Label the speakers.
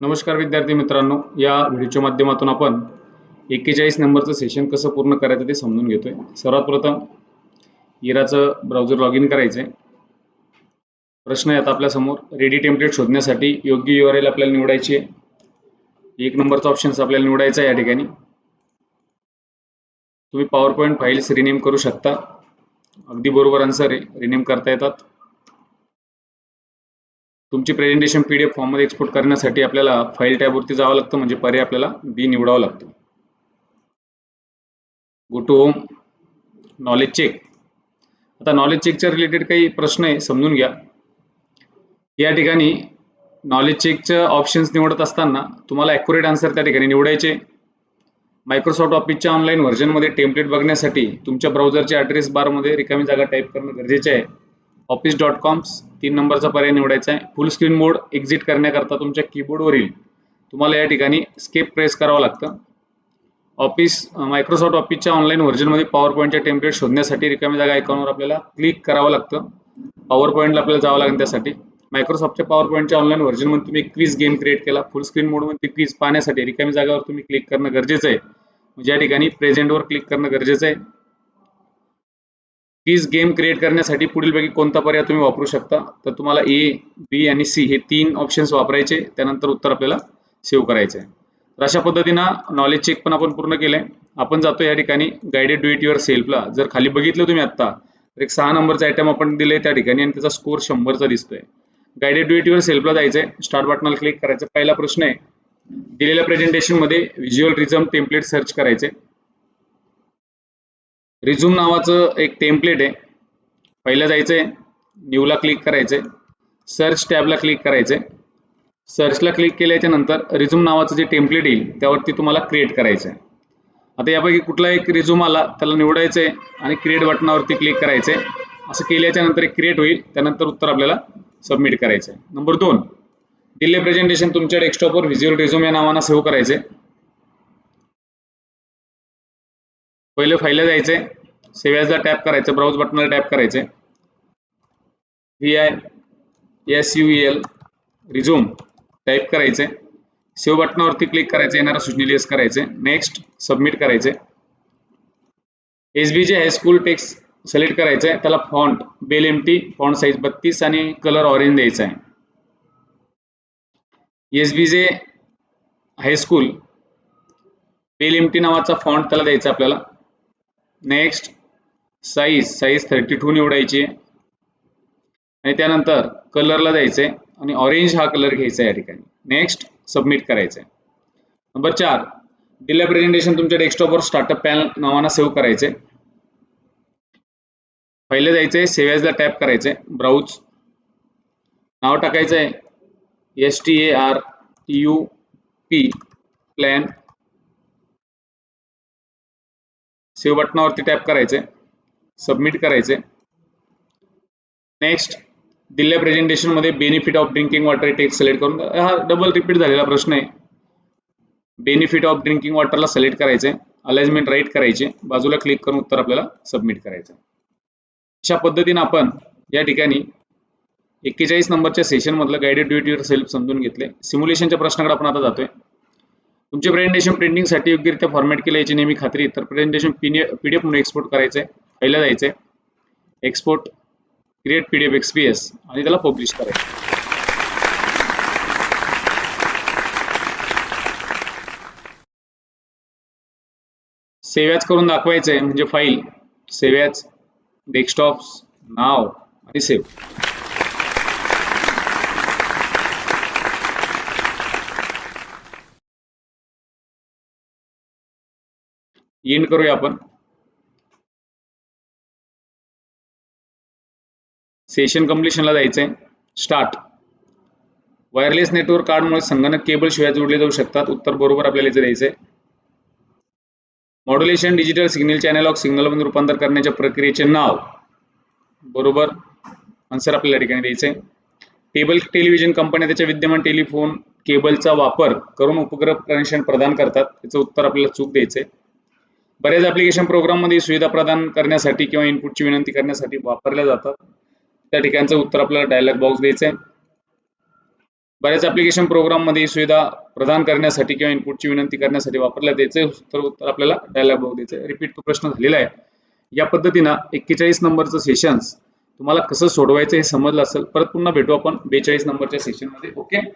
Speaker 1: नमस्कार विद्यार्थी मित्रांनो या व्हिडिओच्या माध्यमातून आपण एक्केचाळीस नंबरचं सेशन कसं पूर्ण करायचं ते समजून घेतोय. सर्वात प्रथम इराचं ब्राउझर लॉग इन करायचं आहे प्रश्न आहेत आपल्यासमोर रेडी टेम्पलेट शोधण्यासाठी योग्य यू आर एल आपल्याला निवडायची आहे. एक नंबरचा ऑप्शन्स आपल्याला निवडायचा आहे या ठिकाणी. तुम्ही पॉवर पॉईंट फाईल्स रिनेम करू शकता. अगदी बरोबर आन्सर आहे. रिनेम करता येतात. तुमची प्रेझेंटेशन पी डी एफ फॉर्ममध्ये एक्सपोर्ट करण्यासाठी आपल्याला फाईल टॅबवरती जावं लागतं म्हणजे पर्याय आपल्याला बी निवडावं लागतं. Go to home knowledge check आता नॉलेज चेकच्या रिलेटेड काही प्रश्न आहे समजून घ्या. या ठिकाणी नॉलेज चेकच्या ऑप्शन्स निवडत असताना तुम्हाला ॲक्युरेट आन्सर त्या ठिकाणी निवडायचे. मायक्रोसॉफ्ट ऑफिसच्या ऑनलाईन व्हर्जनमध्ये टेम्पलेट बघण्यासाठी तुमच्या ब्राउझरच्या ॲड्रेस बारमध्ये रिकामी जागा टाईप करणं गरजेचे आहे. ऑफिस डॉट कॉम्स तीन नंबरचा पर्याय निवडायचा आहे. फुल स्क्रीन मोड एक्झिट करण्याकरता तुमच्या कीबोर्डवरील तुम्हाला या ठिकाणी स्केप प्रेस करावं लागतं. ऑफिस मायक्रोसॉफ्ट ऑफिसच्या ऑनलाईन व्हर्जनमध्ये पॉवर पॉईंटच्या टेम्पलेट शोधण्यासाठी रिकामी जागा आयकॉनवर आपल्याला क्लिक करावं लागतं. पॉवर पॉईंटला आपल्याला जावं लागेल त्यासाठी. मायक्रोसॉफ्टच्या पॉवर पॉईंटच्या ऑनलाईन व्हर्जनमध्ये तुम्ही क्विज गेम क्रिएट केला. फुल स्क्रीन मोडमध्ये क्विज पाहण्यासाठी रिकामी जागावर तुम्ही क्लिक करणं गरजेचं आहे. म्हणजे या ठिकाणी प्रेझेंटवर क्लिक करणं गरजेचं आहे. क्विज गेम क्रिएट करण्यासाठी पुढीलपैकी कोणता पर्याय तुम्ही वापरू शकता? तर तुम्हाला ए बी आणि सी हे तीन ऑप्शन्स वापरायचे. त्यानंतर उत्तर आपल्याला सेव्ह करायचं आहे. तर अशा पद्धतीनं नॉलेज चेक पण आपण पूर्ण केलं आहे आपण जातो या ठिकाणी गायडेड डू इट युअर सेल्फला जर खाली बघितलं तुम्ही आत्ता तर एक सहा नंबरचा आयटम आपण दिले त्या ठिकाणी आणि त्याचा स्कोर शंभरचा दिसतोय. गायडेड डू इट युअर सेल्फला जायचंय. स्टार्ट बटनाला क्लिक करायचं पहिला प्रश्न आहे. दिलेल्या प्रेझेंटेशनमध्ये व्हिज्युअल रिझम टेम्पलेट सर्च करायचे रिझ्यूम नावाचं एक टेम्पलेट आहे. पहिलं आहे न्यूला क्लिक करायचंय. सर्च टॅबला क्लिक करायचंय. सर्चला क्लिक केल्याच्यानंतर रिझ्यूम नावाचं जे टेम्पलेट येईल त्यावरती तुम्हाला क्रिएट करायचं आहे आता यापैकी कुठला एक रिझ्यूम आला त्याला निवडायचं आहे आणि क्रिएट बटनावरती क्लिक करायचं आहे असं केल्याच्यानंतर एक क्रिएट होईल त्यानंतर उत्तर आपल्याला सबमिट करायचं आहे नंबर दोन दिले प्रेझेंटेशन तुमच्या डेस्कटॉपवर व्हिज्युअल रिझ्यूम या नावानं सेव्ह करायचे पहिले फाईलला जायचे सेव्ह टॅप करायचं ब्राउज बटनला टॅप करायचे V I S U L resume type करायचे सेव्ह बटनावरती क्लिक करायचे येणारा सूचनेला करायचे नेक्स्ट सबमिट करायचे S B J high school text select करायचं आहे त्याला font bell M T font size बत्तीस आणि कलर ऑरेंज द्यायचा आहे. S B J high school bell M T नावाचा फॉन्ट त्याला द्यायचा आपल्याला. Next size size thirty two निवडायची. आणि त्यानंतर कलरला जायचंय आणि ऑरेंज हा कलर घ्यायचा या ठिकाणी. नेक्स्ट सबमिट करायचं आहे नंबर चार दिल्या प्रेझेंटेशन तुमच्या डेस्कटॉपवर स्टार्टअप पॅनल नावानं सेव्ह करायचे. पहिले जायचंय सेव्हजला टॅप करायचंय ब्राउज नाव टाकायचं आहे S T A R T U P plan save बटनावरती tap करायचे. सबमिट करायचे. नेक्स्ट दिलेल्या प्रेझेंटेशनमध्ये benefit of drinking water text select करून हा डबल रिपीट झालेला प्रश्न आहे. बेनिफिट ऑफ ड्रिंकिंग वॉटरला सिलेक्ट करायचे. अलाइनमेंट राईट करायचे. बाजूला क्लिक करून उत्तर आपल्याला सबमिट करायचं. अशा पद्धतीने आपण या ठिकाणी एक्केचाळीस नंबरच्या सेशन मधलं गायडेड ड्युटी सेल्फ समजून घेतले. सिम्युलेशनच्या प्रश्नाकडे आपण आता जातोय. तुमचे प्रेझेंटेशन प्रिंटिंगसाठी योग्यरित्या फॉर्मॅट केलं याची नेहमी खात्री. तर प्रेझेंटेशन एफ म्हणून एक्सपोर्ट करायचंय पहिला आहे export create P D F XPS आणि त्याला पब्लिश करायचं सेव्याच करून दाखवायचं आहे म्हणजे फाईल सेव्याच डेस्कटॉप्स नाव आणि सेव्ह एंड करूया आपण. सेशन कम्प्लिशनला जायचंय. स्टार्ट वायरलेस नेटवर्क कार्डमुळे संगणक केबल शिवाय जोडले जाऊ शकतात. उत्तर बरोबर आपल्याला इथे द्यायचंय. मॉड्युलेशन डिजिटल सिग्नल अॅनालॉग सिग्नलमधून रूपांतर करण्याच्या प्रक्रियेचे नाव. बरोबर? आन्सर आपल्याला ठिकाणी द्यायचंय. टेबल टेलिव्हिजन कंपन्या त्याच्या विद्यमान टेलिफोन केबलचा वापर करून उपग्रह कनेक्शन प्रदान करतात. त्याचं उत्तर आपल्याला चूक द्यायचंय. बऱ्याच ऍप्लिकेशन प्रोग्राममध्ये सुविधा प्रदान करण्यासाठी किंवा इनपुटची विनंती करण्यासाठी वापरल्या जातात. त्या ठिकाणचं उत्तर आपल्याला डायलॉग बॉक्स द्यायचं आहे. बऱ्याच ऍप्लिकेशन प्रोग्राममध्ये सुविधा प्रदान करण्यासाठी किंवा इनपुटची विनंती करण्यासाठी वापरल्या द्यायचं उत्तर उत्तर आपल्याला डायलॉग बॉक्स द्यायचं रिपीट तो प्रश्न झालेला आहे. या पद्धतीनं एक्केचाळीस नंबरचं सेशन्स तुम्हाला कसं सोडवायचं हे समजलं असेल. परत पुन्हा भेटू आपण बेचाळीस नंबरच्या सेशनमध्ये. ओके